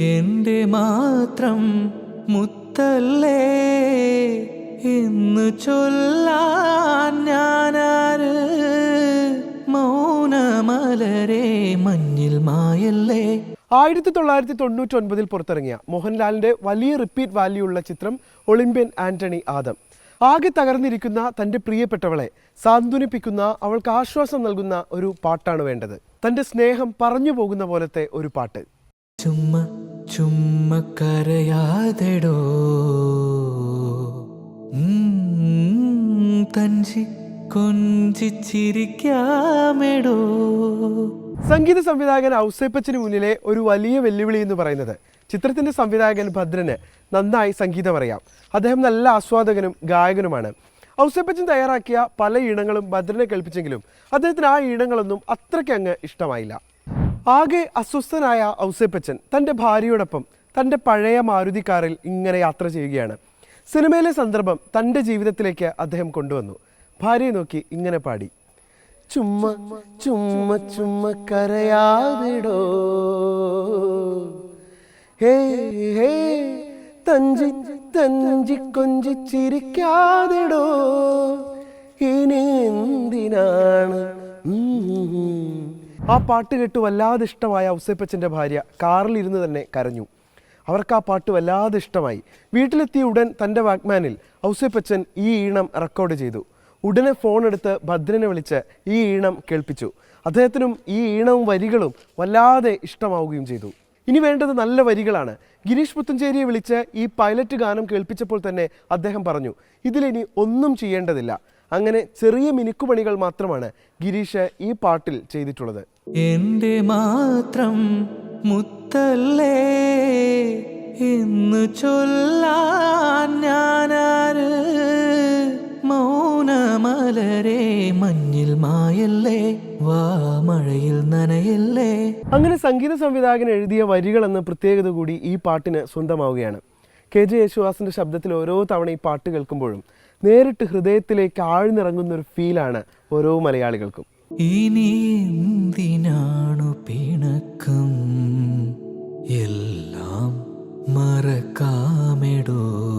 എന്റെ മാത്രം മുത്തല്ലേ എന്ന് ചൊല്ലാൻ ഞാനാര്? മൗനമലരെ മഞ്ഞിൽ മായല്ലേ? ആയിരത്തി തൊള്ളായിരത്തി തൊണ്ണൂറ്റി ഒൻപതിൽ പുറത്തിറങ്ങിയ മോഹൻലാലിന്റെ വലിയ റിപ്പീറ്റ് വാല്യൂ ഉള്ള ചിത്രം ഒളിമ്പ്യൻ ആന്റണി ആദം. ആകെ തകർന്നിരിക്കുന്ന തന്റെ പ്രിയപ്പെട്ടവളെ സാന്ത്വനിപ്പിക്കുന്ന അവൾക്ക് ആശ്വാസം നൽകുന്ന ഒരു പാട്ടാണ് വേണ്ടത്. തന്റെ സ്നേഹം പറഞ്ഞു പോകുന്ന പോലത്തെ ഒരു പാട്ട്. ചുമ്മ ചുമ്മ കരയാതെടോ. ഉം, തഞ്ചി കൊഞ്ചിച്ചിരിക്കാമെടോ. സംഗീത സംവിധായകൻ ഔസേപ്പച്ചന് മുന്നിലെ ഒരു വലിയ വെല്ലുവിളി എന്ന് പറയുന്നത് ചിത്രത്തിന്റെ സംവിധായകൻ ഭദ്രന് നന്നായി സംഗീതം അറിയാം. അദ്ദേഹം നല്ല ആസ്വാദകനും ഗായകനുമാണ്. ഔസേപ്പച്ചൻ തയ്യാറാക്കിയ പല ഈണങ്ങളും ഭദ്രനെ കേൾപ്പിച്ചെങ്കിലും അദ്ദേഹത്തിന് ആ ഈണങ്ങളൊന്നും അത്രയ്ക്ക് അങ്ങ് ഇഷ്ടമായില്ല. ആകെ അസ്വസ്ഥനായ ഔസേപ്പച്ചൻ തന്റെ ഭാര്യയോടൊപ്പം തന്റെ പഴയ മാരുതി കാറിൽ ഇങ്ങനെ യാത്ര ചെയ്യുകയാണ്. സിനിമയിലെ സന്ദർഭം തന്റെ ജീവിതത്തിലേക്ക് അദ്ദേഹം കൊണ്ടുവന്നു. ഭാര്യയെ നോക്കി ഇങ്ങനെ പാടി. ചുമ്മ ചുമ്മ ചുമ്മ കരയാതിടോ. ഹേ ഹേ തഞ്ചി തഞ്ചി കൊഞ്ചി ചിരിക്കാതിടോ. ആ പാട്ട് കേട്ട് വല്ലാതെ ഇഷ്ടമായ ഔസേപ്പച്ചന്റെ ഭാര്യ കാറിലിരുന്ന് തന്നെ കരഞ്ഞു. അവർക്ക് ആ പാട്ട് വല്ലാതെ ഇഷ്ടമായി. വീട്ടിലെത്തിയ ഉടൻ തന്റെ വാക്മാനിൽ ഔസേപ്പച്ചൻ ഈ ഈണം റെക്കോർഡ് ചെയ്തു. ഉടനെ ഫോൺ എടുത്ത് ഭദ്രനെ വിളിച്ച് ഈ ഈണം കേൾപ്പിച്ചു. അദ്ദേഹത്തിനും ഈ ഈണവും വരികളും വല്ലാതെ ഇഷ്ടമാവുകയും ചെയ്തു. ഇനി വേണ്ടത് നല്ല വരികളാണ്. ഗിരീഷ് പുത്തഞ്ചേരിയെ വിളിച്ച് ഈ പൈലറ്റ് ഗാനം കേൾപ്പിച്ചപ്പോൾ തന്നെ അദ്ദേഹം പറഞ്ഞു ഇതിലിനി ഒന്നും ചെയ്യേണ്ടതില്ല. അങ്ങനെ ചെറിയ മിനുക്കുപണികൾ മാത്രമാണ് ഗിരീഷ് ഈ പാട്ടിൽ ചെയ്തിട്ടുള്ളത്. എന്റെ മാത്രം മുത്തല്ലേ എന്ന് ചൊല്ലാൻ ഞാനാര്? മൗനമലരെ മഞ്ഞിൽ മായല്ലേ നനയല്ലേ? അങ്ങനെ സംഗീത സംവിധായകൻ എഴുതിയ വരികൾ വരികളെന്ന പ്രത്യേകത കൂടി ഈ പാട്ടിന് സ്വന്തമാവുകയാണ്. കെ ജെ യേശുദാസിന്റെ ശബ്ദത്തിൽ ഓരോ തവണ ഈ പാട്ട് കേൾക്കുമ്പോഴും നേരിട്ട് ഹൃദയത്തിലേക്ക് ആഴ്ന്നിറങ്ങുന്ന ഒരു ഫീലാണ് ഓരോ മലയാളികൾക്കും. ഇനി എന്തിനാണു പിണക്കം? എല്ലാം മറക്കാമെടോ.